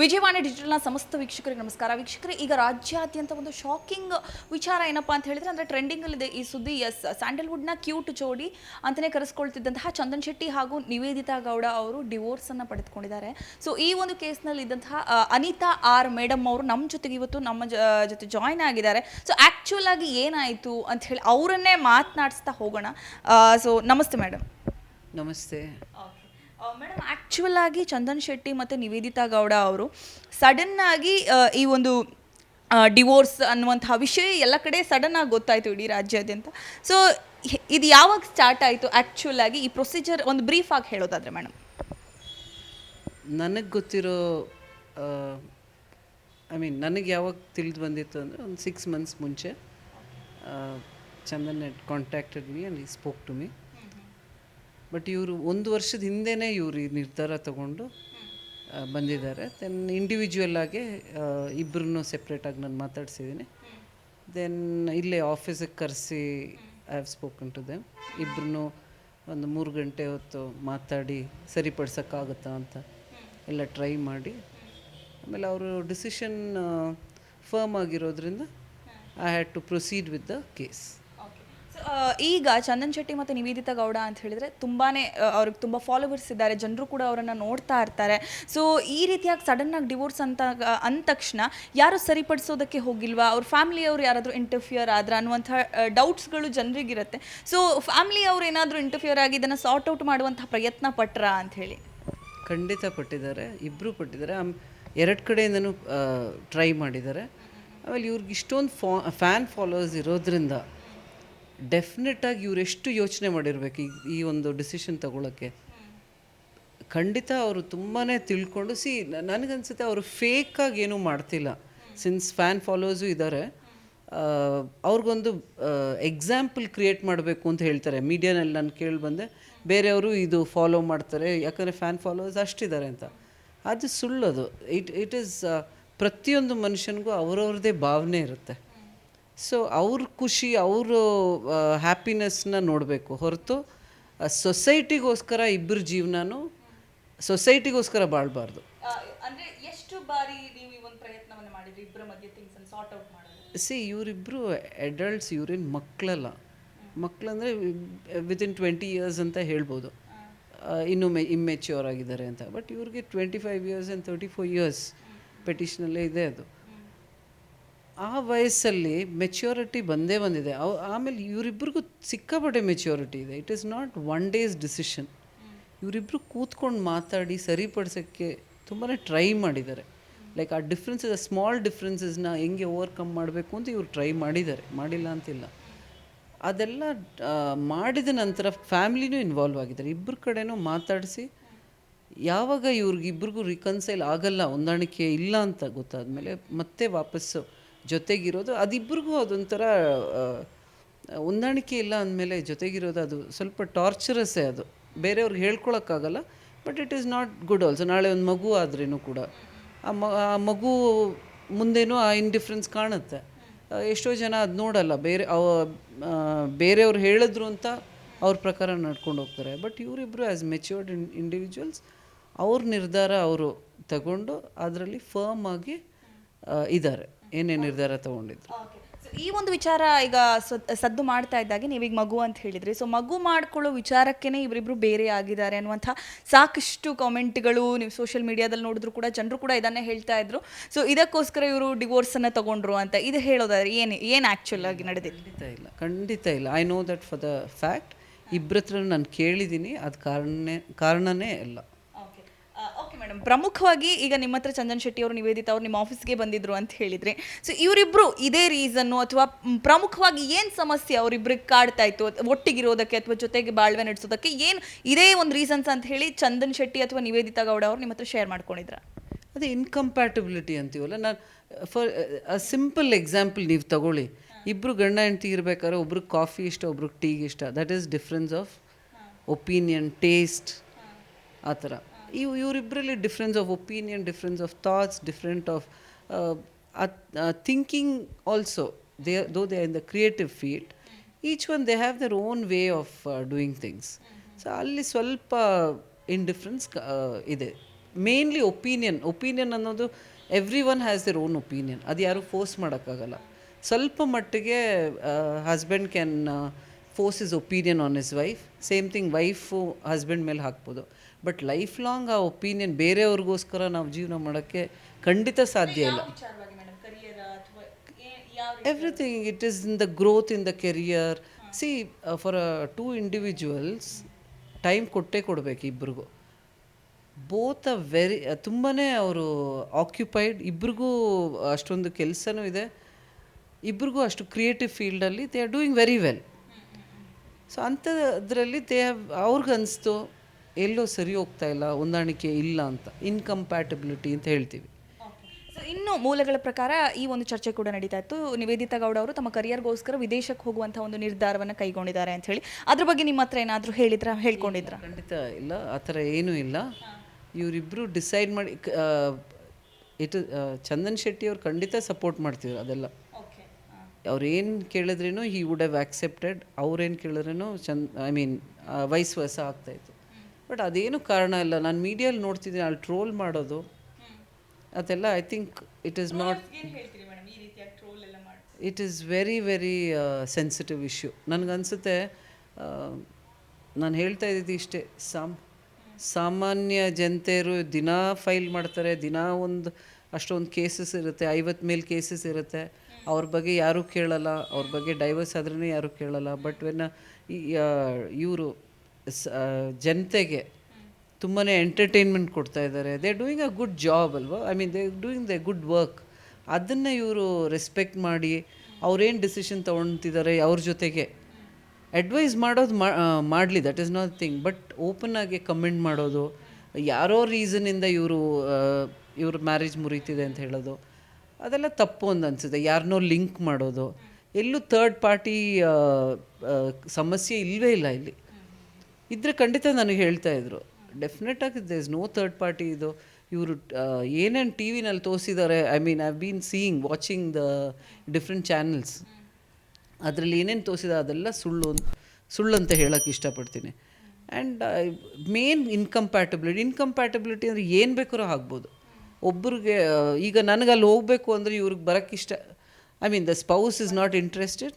ವಿಜಯವಾಣಿ ಡಿಜಿಟಲ್ನ ಸಮಸ್ತ ವೀಕ್ಷಕರಿಗೆ ನಮಸ್ಕಾರ. ವೀಕ್ಷಕರೇ ಈಗ ರಾಜ್ಯಾದ್ಯಂತ ಒಂದು ಶಾಕಿಂಗ್ ವಿಚಾರ ಏನಪ್ಪ ಅಂತ ಹೇಳಿದ್ರೆ ಅಂದರೆ ಟ್ರೆಂಡಿಂಗಲ್ಲಿದೆ ಈ ಸುದ್ದಿ. ಎಸ್ ಸ್ಯಾಂಡಲ್ವುಡ್ನ ಕ್ಯೂಟ್ ಜೋಡಿ ಅಂತಲೇ ಕರೆಸ್ಕೊಳ್ತಿದ್ದಂತಹ ಚಂದನ್ ಶೆಟ್ಟಿ ಹಾಗೂ ನಿವೇದಿತಾ ಗೌಡ ಅವರು ಡಿವೋರ್ಸನ್ನು ಪಡೆದುಕೊಂಡಿದ್ದಾರೆ. ಸೊ ಈ ಒಂದು ಕೇಸ್ನಲ್ಲಿ ಇದ್ದಂತಹ ಅನಿತಾ ಆರ್ ಮೇಡಮ್ ಅವರು ನಮ್ಮ ಜೊತೆಗೆ ಇವತ್ತು ನಮ್ಮ ಜೊತೆ ಜಾಯ್ನ್ ಆಗಿದ್ದಾರೆ. ಸೊ ಆ್ಯಕ್ಚುಲ್ ಆಗಿ ಏನಾಯಿತು ಅಂತ ಹೇಳಿ ಅವರನ್ನೇ ಮಾತನಾಡಿಸ್ತಾ ಹೋಗೋಣ. ಸೊ ನಮಸ್ತೆ ಮೇಡಮ್ ನಮಸ್ತೆ. ಮೇಡಮ್ ಆ್ಯಕ್ಚುಯಲ್ ಆಗಿ ಚಂದನ್ ಶೆಟ್ಟಿ ಮತ್ತು ನಿವೇದಿತಾ ಗೌಡ ಅವರು ಸಡನ್ ಆಗಿ ಈ ಒಂದು ಡಿವೋರ್ಸ್ ಅನ್ನುವಂತಹ ವಿಷಯ ಎಲ್ಲ ಕಡೆ ಸಡನ್ ಆಗಿ ಗೊತ್ತಾಯಿತು ಇಡೀ ರಾಜ್ಯಾದ್ಯಂತ. ಸೊ ಇದು ಯಾವಾಗ ಸ್ಟಾರ್ಟ್ ಆಯಿತು ಆ್ಯಕ್ಚುಲ್ ಆಗಿ ಈ ಪ್ರೊಸೀಜರ್ ಒಂದು ಬ್ರೀಫ್ ಆಗಿ ಹೇಳೋದಾದ್ರೆ ಮೇಡಮ್ ನನಗೆ ಗೊತ್ತಿರೋ ಐ ಮೀನ್ ನನಗೆ ಯಾವಾಗ ತಿಳಿದು ಬಂದಿತ್ತು ಅಂದರೆ ಒಂದು ಸಿಕ್ಸ್ ಮಂತ್ಸ್ ಮುಂಚೆ Chandan contacted me and he spoke to me but ಇವರು ಒಂದು ವರ್ಷದ ಹಿಂದೆನೇ ಇವರು ಈ ನಿರ್ಧಾರ ತಗೊಂಡು ಬಂದಿದ್ದಾರೆ. ದೆನ್ ಇಂಡಿವಿಜುವಲ್ ಆಗಿ ಇಬ್ಬರನ್ನೂ ಸೆಪ್ರೇಟಾಗಿ ನಾನು ಮಾತಾಡ್ಸಿದ್ದೀನಿ ದೆನ್ ಇಲ್ಲೇ ಆಫೀಸಿಗೆ ಕರೆಸಿ I have spoken to them ಇಬ್ಬರೂ ಒಂದು ಮೂರು ಗಂಟೆ ಹೊತ್ತು ಮಾತಾಡಿ, ಸರಿಪಡಿಸೋಕ್ಕಾಗುತ್ತಾ ಅಂತ ಎಲ್ಲ ಟ್ರೈ ಮಾಡಿ. ಆಮೇಲೆ ಅವರು ಡಿಸಿಷನ್ ಫರ್ಮ್ ಆಗಿರೋದ್ರಿಂದ I had to proceed with the case ಈಗ ಚಂದನ್ ಶೆಟ್ಟಿ ಮತ್ತು ನಿವೇದಿತಾ ಗೌಡ ಅಂತ ಹೇಳಿದರೆ ತುಂಬಾ ಅವ್ರಿಗೆ ತುಂಬ ಫಾಲೋವರ್ಸ್ ಇದ್ದಾರೆ, ಜನರು ಕೂಡ ಅವರನ್ನು ನೋಡ್ತಾ ಇರ್ತಾರೆ. ಸೊ ಈ ರೀತಿಯಾಗಿ ಸಡನ್ನಾಗಿ ಡಿವೋರ್ಸ್ ಅಂತ ಅಂದ ತಕ್ಷಣ ಯಾರು ಸರಿಪಡಿಸೋದಕ್ಕೆ ಹೋಗಿಲ್ವಾ? ಅವ್ರ ಫ್ಯಾಮಿಲಿಯವರು ಯಾರಾದರೂ ಇಂಟರ್ಫಿಯರ್ ಆದ್ರೆ ಅನ್ನುವಂಥ ಡೌಟ್ಸ್ಗಳು ಜನರಿಗಿರುತ್ತೆ. ಸೊ ಫ್ಯಾಮಿಲಿಯವರು ಏನಾದರೂ ಇಂಟರ್ಫಿಯರ್ ಆಗಿ ಇದನ್ನು ಸಾರ್ಟ್ ಔಟ್ ಮಾಡುವಂಥ ಪ್ರಯತ್ನ ಪಟ್ರಾ ಅಂತ ಹೇಳಿ. ಖಂಡಿತ ಪಟ್ಟಿದ್ದಾರೆ. ಇಬ್ಬರು ಪಟ್ಟಿದ್ದಾರೆ. ಎರಡು ಕಡೆಯಿಂದನೂ ಟ್ರೈ ಮಾಡಿದ್ದಾರೆ. ಆಮೇಲೆ ಇವ್ರಿಗೆ ಇಷ್ಟೊಂದು ಫಾ ಫ್ಯಾನ್ ಫಾಲೋವರ್ಸ್ ಇರೋದ್ರಿಂದ ಡೆಫಿನೆಟಾಗಿ ಎಷ್ಟು ಯೋಚನೆ ಮಾಡಿರ್ಬೇಕು ಈ ಈ ಒಂದು ಡಿಸಿಷನ್ ತಗೊಳ್ಳೋಕ್ಕೆ ಖಂಡಿತ ಅವರು ತುಂಬಾ ತಿಳ್ಕೊಂಡು ಸಿ ನನಗನ್ಸುತ್ತೆ ಅವರು ಫೇಕಾಗಿ ಏನೂ ಮಾಡ್ತಿಲ್ಲ. ಸಿನ್ಸ್ ಫ್ಯಾನ್ ಫಾಲೋವರ್ಸು ಇದ್ದಾರೆ ಅವ್ರಿಗೊಂದು ಎಕ್ಸಾಂಪಲ್ ಕ್ರಿಯೇಟ್ ಮಾಡಬೇಕು ಅಂತ ಹೇಳ್ತಾರೆ. ಮೀಡಿಯಾನಲ್ಲಿ ನಾನು ಕೇಳಿ ಬಂದೆ, ಬೇರೆಯವರು ಇದು ಫಾಲೋ ಮಾಡ್ತಾರೆ, ಯಾಕಂದರೆ ಫ್ಯಾನ್ ಫಾಲೋವರ್ಸ್ ಅಷ್ಟಿದ್ದಾರೆ ಅಂತ. ಅದು ಸುಳ್ಳದು. ಇಟ್ ಇಟ್ ಈಸ್ ಪ್ರತಿಯೊಂದು ಮನುಷ್ಯನಿಗೂ ಅವರವ್ರದ್ದೇ ಭಾವನೆ ಇರುತ್ತೆ. ಸೊ ಅವ್ರ ಖುಷಿ ಅವರು ಹ್ಯಾಪಿನೆಸ್ನ ನೋಡಬೇಕು ಹೊರತು ಸೊಸೈಟಿಗೋಸ್ಕರ ಇಬ್ಬರ ಜೀವನನೂ ಸೊಸೈಟಿಗೋಸ್ಕರ ಬಾಳಬಾರ್ದು. ಅಂದರೆ ಎಷ್ಟು ಬಾರಿ ನೀವು ಈ ಒಂದು ಪ್ರಯತ್ನವನ್ನು ಮಾಡಿದ್ರಿ ಇಬ್ಬರ ಮಧ್ಯೆ ಥಿಂಗ್ಸನ್ನು ಸಾರ್ಟ್ ಔಟ್ ಮಾಡೋದು? ಸಿ ಇವರಿಬ್ಬರು ಅಡಲ್ಟ್ಸ್ ಇವ್ರೇನು ಮಕ್ಕಳಲ್ಲ ಮಕ್ಕಳಂದರೆ ವಿತಿನ್ ಟ್ವೆಂಟಿ ಇಯರ್ಸ್ ಅಂತ ಹೇಳ್ಬೋದು. ಇನ್ನೂ ಮೆ ಇಮ್ಮೆಚ್ಯೂರ್ ಆಗಿದ್ದಾರೆ ಅಂತ. ಬಟ್ ಇವ್ರಿಗೆ twenty five years and thirty four years ಪೆಟಿಷನಲ್ಲೇ ಇದೆ ಅದು. ಆ ವಯಸ್ಸಲ್ಲಿ ಮೆಚ್ಯೂರಿಟಿ ಬಂದೇ ಬಂದಿದೆ. ಅವ್ ಆಮೇಲೆ ಇವರಿಬ್ಬರಿಗೂ ಸಿಕ್ಕಾಪಟ್ಟೆ ಮೆಚ್ಯೂರಿಟಿ ಇದೆ. It is not one day's decision ಇವರಿಬ್ಬರು ಕೂತ್ಕೊಂಡು ಮಾತಾಡಿ ಸರಿಪಡಿಸೋಕ್ಕೆ ತುಂಬಾ ಟ್ರೈ ಮಾಡಿದ್ದಾರೆ. ಲೈಕ್ ಆ ಡಿಫ್ರೆನ್ಸಸ್ ಆ ಸ್ಮಾಲ್ ಡಿಫ್ರೆನ್ಸಸ್ನ ಹೆಂಗೆ ಓವರ್ಕಮ್ ಮಾಡಬೇಕು ಅಂತ ಇವ್ರು ಟ್ರೈ ಮಾಡಿದ್ದಾರೆ. ಮಾಡಿಲ್ಲ ಅಂತಿಲ್ಲ. ಅದೆಲ್ಲ ಮಾಡಿದ ನಂತರ ಫ್ಯಾಮ್ಲಿನೂ ಇನ್ವಾಲ್ವ್ ಆಗಿದ್ದಾರೆ. ಇಬ್ಬರ ಕಡೆನೂ ಮಾತಾಡಿಸಿ, ಯಾವಾಗ ಇವ್ರಿಗಿಬ್ರಿಗೂ ರಿಕನ್ಸೈಲ್ ಆಗಲ್ಲ, ಹೊಂದಾಣಿಕೆ ಇಲ್ಲ ಅಂತ ಗೊತ್ತಾದ ಮೇಲೆ ಮತ್ತೆ ವಾಪಸ್ಸು ಜೊತೆಗಿರೋದು, ಅದಿಬ್ಬರಿಗೂ ಅದೊಂಥರ ಹೊಂದಾಣಿಕೆ ಇಲ್ಲ ಅಂದಮೇಲೆ ಜೊತೆಗಿರೋದು ಅದು ಸ್ವಲ್ಪ ಟಾರ್ಚರಸ್ಸೇ ಅದು. ಬೇರೆಯವ್ರಿಗೆ ಹೇಳ್ಕೊಳಕ್ಕಾಗಲ್ಲ but it is not good also ನಾಳೆ ಒಂದು ಮಗು ಆದ್ರೂ ಕೂಡ. ಆ ಮ, ಆ ಮಗು ಮುಂದೇನೂ ಆ ಇಂಡಿಫ್ರೆನ್ಸ್ ಕಾಣುತ್ತೆ. ಎಷ್ಟೋ ಜನ ಅದು ನೋಡಲ್ಲ. ಬೇರೆ, ಅವ ಬೇರೆಯವ್ರು ಹೇಳಿದ್ರು ಅಂತ ಅವ್ರ ಪ್ರಕಾರ ನಡ್ಕೊಂಡು ಹೋಗ್ತಾರೆ. ಬಟ್ ಇವರಿಬ್ಬರು ಆ್ಯಸ್ ಮೆಚ್ಯೂರ್ಡ್ ಇನ್ ಇಂಡಿವಿಜುವಲ್ಸ್ ಅವ್ರ ನಿರ್ಧಾರ ಅವರು ತಗೊಂಡು ಅದರಲ್ಲಿ ಫರ್ಮ್ ಆಗಿ ಇದ್ದಾರೆ. ಏನೇ ನಿರ್ಧಾರ ತಗೊಂಡಿದ್ರು? ಸೊ ಈ ಒಂದು ವಿಚಾರ ಈಗ ಸದ್- ಸದ್ದು ಮಾಡ್ತಾ ಇದ್ದಾಗೆ ನೀವೀಗ ಮಗು ಅಂತ ಹೇಳಿದ್ರಿ. ಸೊ ಮಗು ಮಾಡ್ಕೊಳ್ಳೋ ವಿಚಾರಕ್ಕೇನೆ ಇವರಿಬ್ರು ಬೇರೆ ಆಗಿದ್ದಾರೆ ಅನ್ನುವಂಥ ಸಾಕಷ್ಟು ಕಾಮೆಂಟ್ಗಳು ನೀವು ಸೋಷಿಯಲ್ ಮೀಡಿಯಾದಲ್ಲಿ ನೋಡಿದ್ರು ಕೂಡ ಜನರು ಕೂಡ ಇದನ್ನೇ ಹೇಳ್ತಾ ಇದ್ರು. ಸೊ ಇದಕ್ಕೋಸ್ಕರ ಇವರು ಡಿವೋರ್ಸನ್ನು ತಗೊಂಡ್ರು ಅಂತ. ಇದು ಹೇಳೋದಾದ್ರೆ ಏನು ಏನು ಆ್ಯಕ್ಚುಲ್ ಆಗಿ ನಡೆದಿದೆ? ಖಂಡಿತ ಇಲ್ಲ ಖಂಡಿತ ಇಲ್ಲ. I know that for the fact ಇಬ್ಬರ ಹತ್ರ ನಾನು ಕೇಳಿದ್ದೀನಿ. ಅದು ಕಾರಣನೇ ಕಾರಣನೇ ಇಲ್ಲ. ಮೇಡಮ್. ಪ್ರಮುಖವಾಗಿ ಈಗ ನಿಮ್ಮ ಹತ್ರ ಚಂದನ್ ಶೆಟ್ಟಿ ಅವರು ನಿವೇದಿತ ಅವರು ನಿಮ್ಮ ಆಫೀಸ್ಗೆ ಬಂದಿದ್ರು ಅಂತ ಹೇಳಿದ್ರೆ ಸೊ ಇವರಿಬ್ರು ಇದೇ ರೀಸನ್ನು ಅಥವಾ ಪ್ರಮುಖವಾಗಿ ಏನು ಸಮಸ್ಯೆ ಅವರಿಬ್ರಿಗೆ ಕಾಡ್ತಾ ಇತ್ತು ಒಟ್ಟಿಗಿರೋದಕ್ಕೆ ಅಥವಾ ಜೊತೆಗೆ ಬಾಳ್ವೆ ನಡೆಸೋದಕ್ಕೆ ಏನು ಇದೇ ಒಂದು ರೀಸನ್ಸ್ ಅಂತ ಹೇಳಿ ಚಂದನ್ ಶೆಟ್ಟಿ ಅಥವಾ ನಿವೇದಿತ ಗೌಡ ಅವರು ನಿಮ್ಮ ಹತ್ರ ಶೇರ್ ಮಾಡ್ಕೊಂಡಿದ್ರ? ಅದೇ ಇನ್ಕಂಪ್ಯಾಟಿಬಿಲಿಟಿ ಅಂತೀವಲ್ಲ ನಾನು ಫಾರ್ ಅ ಸಿಂಪಲ್ ಎಕ್ಸಾಂಪಲ್ ನೀವು ತಗೊಳ್ಳಿ. ಇಬ್ಬರು ಗಂಡ ಹೆಂಡ್ತಿ ಇರಬೇಕಾದ್ರೆ ಒಬ್ರಿಗೆ ಕಾಫಿ ಇಷ್ಟ ಒಬ್ರಿಗೆ ಟೀಗೆ ಇಷ್ಟ that is difference of opinion taste ಆ ಥರ. ಇವು ಇವರಿಬ್ಬರಲ್ಲಿ difference of opinion difference of thoughts different of thinking also they though they in the creative field each one they have their own way of doing things so ಅಲ್ಲಿ ಸ್ವಲ್ಪ in difference ಇದೆ. Mainly opinion opinion ಅನ್ನೋದು everyone has their own opinion ಅದು ಯಾರೂ force ಮಾಡೋಕ್ಕಾಗಲ್ಲ. ಸ್ವಲ್ಪ ಮಟ್ಟಿಗೆ husband can force his opinion on his wife same thing wife husband ಮೇಲೆ ಹಾಕ್ಬೋದು. ಬಟ್ ಲೈಫ್ ಲಾಂಗ್ ಆ ಒಪೀನಿಯನ್ ಬೇರೆಯವ್ರಿಗೋಸ್ಕರ ನಾವು ಜೀವನ ಮಾಡೋಕ್ಕೆ ಖಂಡಿತ ಸಾಧ್ಯ ಇಲ್ಲ. Everything it is in the growth in the career see for two individuals time ಕೊಟ್ಟೇ ಕೊಡಬೇಕು ಇಬ್ರಿಗೂ. ಬೋತ್ ಅ ವೆರಿ ತುಂಬಾ ಅವರು ಆಕ್ಯುಪೈಡ್ ಇಬ್ರಿಗೂ ಅಷ್ಟೊಂದು ಕೆಲಸನೂ ಇದೆ. ಇಬ್ರಿಗೂ ಅಷ್ಟು ಕ್ರಿಯೇಟಿವ್ ಫೀಲ್ಡಲ್ಲಿ they are doing very well so ಅಂಥದ್ರಲ್ಲಿ ದೇ ಹ್ಯಾವ್ ಅವ್ರಿಗೆ ಅನಿಸ್ತು ಎಲ್ಲೋ ಸರಿ ಹೋಗ್ತಾ ಇಲ್ಲ ಹೊಂದಾಣಿಕೆ ಇಲ್ಲ ಅಂತ ಇನ್ಕಂಪ್ಯಾಟಬಿಲಿಟಿ ಅಂತ ಹೇಳ್ತೀವಿ. ಸೊ ಇನ್ನು ಮೂಲಗಳ ಪ್ರಕಾರ ಈ ಒಂದು ಚರ್ಚೆ ಕೂಡ ನಡೀತಾ ಇತ್ತು. ನಿವೇದಿತಾ ಗೌಡ ಅವರು ತಮ್ಮ ಕರಿಯರ್ಗೋಸ್ಕರ ವಿದೇಶಕ್ಕೆ ಹೋಗುವಂಥ ಒಂದು ನಿರ್ಧಾರವನ್ನು ಕೈಗೊಂಡಿದ್ದಾರೆ ಅಂತ ಹೇಳಿ. ಅದ್ರ ಬಗ್ಗೆ ನಿಮ್ಮ ಹತ್ರ ಏನಾದರೂ ಹೇಳಿದ್ರ ಹೇಳ್ಕೊಂಡಿದ್ರ? ಖಂಡಿತ ಇಲ್ಲ. ಆ ಥರ ಏನೂ ಇಲ್ಲ. ಇವರಿಬ್ಬರು ಡಿಸೈಡ್ ಮಾಡಿ ಇಟ್ ಚಂದನ್ ಶೆಟ್ಟಿ ಅವ್ರು ಖಂಡಿತ ಸಪೋರ್ಟ್ ಮಾಡ್ತಿದ್ರು ಅದೆಲ್ಲ. ಅವ್ರು ಏನು ಕೇಳಿದ್ರೇನು ಹಿ ವುಡ್ ಹ್ಯಾವ್ ಆಕ್ಸೆಪ್ಟೆಡ್ ಅವ್ರೇನು ಕೇಳಿದ್ರೂ ಚಂದ್ ಐ ಮೀನ್ ವಯಸ್ ವಯಸ್ಸು ಆಗ್ತಾಯಿತ್ತು ಬಟ್ ಅದೇನು ಕಾರಣ ಇಲ್ಲ. ನಾನು ಮೀಡಿಯಲ್ಲಿ ನೋಡ್ತಿದ್ದೀನಿ ಅಲ್ಲಿ ಟ್ರೋಲ್ ಮಾಡೋದು ಅದೆಲ್ಲ I think it is not it is very very sensitive issue ನನಗನ್ಸುತ್ತೆ ನಾನು ಹೇಳ್ತಾ ಇದ್ದಿದ್ದು ಇಷ್ಟೇ. ಸಾಮ್ ಸಾಮಾನ್ಯ ಜನತೆಯರು ದಿನಾ ಫೈಲ್ ಮಾಡ್ತಾರೆ ದಿನಾ ಒಂದು ಅಷ್ಟೊಂದು ಕೇಸಸ್ ಇರುತ್ತೆ, ಐವತ್ತು ಮೇಲ್ ಕೇಸಸ್ ಇರುತ್ತೆ. ಅವ್ರ ಬಗ್ಗೆ ಯಾರೂ ಕೇಳಲ್ಲ, ಅವ್ರ ಬಗ್ಗೆ ಡೈವರ್ಸ್ ಆದ್ರೇ ಯಾರೂ ಕೇಳಲ್ಲ. ಬಟ್ ವೆನ್ ಇವರು ಜನತೆಗೆ ತುಂಬಾ ಎಂಟರ್ಟೈನ್ಮೆಂಟ್ ಕೊಡ್ತಾ ಇದ್ದಾರೆ they doing a good job ಅಲ್ವಾ? I mean they doing the good work ಅದನ್ನು ಇವರು ರೆಸ್ಪೆಕ್ಟ್ ಮಾಡಿ ಅವ್ರೇನು ಡಿಸಿಷನ್ ತೊಗೊಳ್ತಿದ್ದಾರೆ ಅವ್ರ ಜೊತೆಗೆ. ಅಡ್ವೈಸ್ ಮಾಡೋದು ಮಾಡಲಿ that is not thing but open ಆಗಿ ಕಮೆಂಟ್ ಮಾಡೋದು, ಯಾರೋ ರೀಸನಿಂದ ಇವರು ಇವ್ರ ಮ್ಯಾರೇಜ್ ಮುರಿತಿದೆ ಅಂತ ಹೇಳೋದು. ಅದೆಲ್ಲ ತಪ್ಪು ಅಂತ ಅನಿಸುತ್ತೆ. ಯಾರನ್ನೋ ಲಿಂಕ್ ಮಾಡೋದು. ಎಲ್ಲೂ ಥರ್ಡ್ ಪಾರ್ಟಿ ಸಮಸ್ಯೆ ಇಲ್ಲವೇ ಇಲ್ಲ ಇಲ್ಲಿ. ಇದ್ರೆ ಖಂಡಿತ ನನಗೆ ಹೇಳ್ತಾ ಇದ್ರು. ಡೆಫಿನೆಟ್ ಆಗಿ the is no third party ಇದು. ಇವರು ಏನೇನು ಟಿ ವಿನಲ್ಲಿ ತೋರಿಸಿದ್ದಾರೆ I mean I been seeing watching the different channels ಅದರಲ್ಲಿ ಏನೇನು ತೋರಿಸಿದ ಅದೆಲ್ಲ ಸುಳ್ಳು ಸುಳ್ಳು ಅಂತ ಹೇಳೋಕ್ಕೆ ಇಷ್ಟಪಡ್ತೀನಿ. ಆ್ಯಂಡ್ ಮೇನ್ ಇನ್ಕಂಪ್ಯಾಟಬಿಲಿಟಿ ಇನ್ಕಂಪ್ಯಾಟಬಿಲಿಟಿ ಅಂದರೆ ಏನು ಬೇಕಾದ್ರೂ ಆಗ್ಬೋದು. ಒಬ್ರಿಗೆ ಈಗ ನನಗೆ ಅಲ್ಲಿ ಹೋಗಬೇಕು ಅಂದರೆ ಇವ್ರಿಗೆ ಬರೋಕ್ಕಿಷ್ಟ I mean the spouse is not interested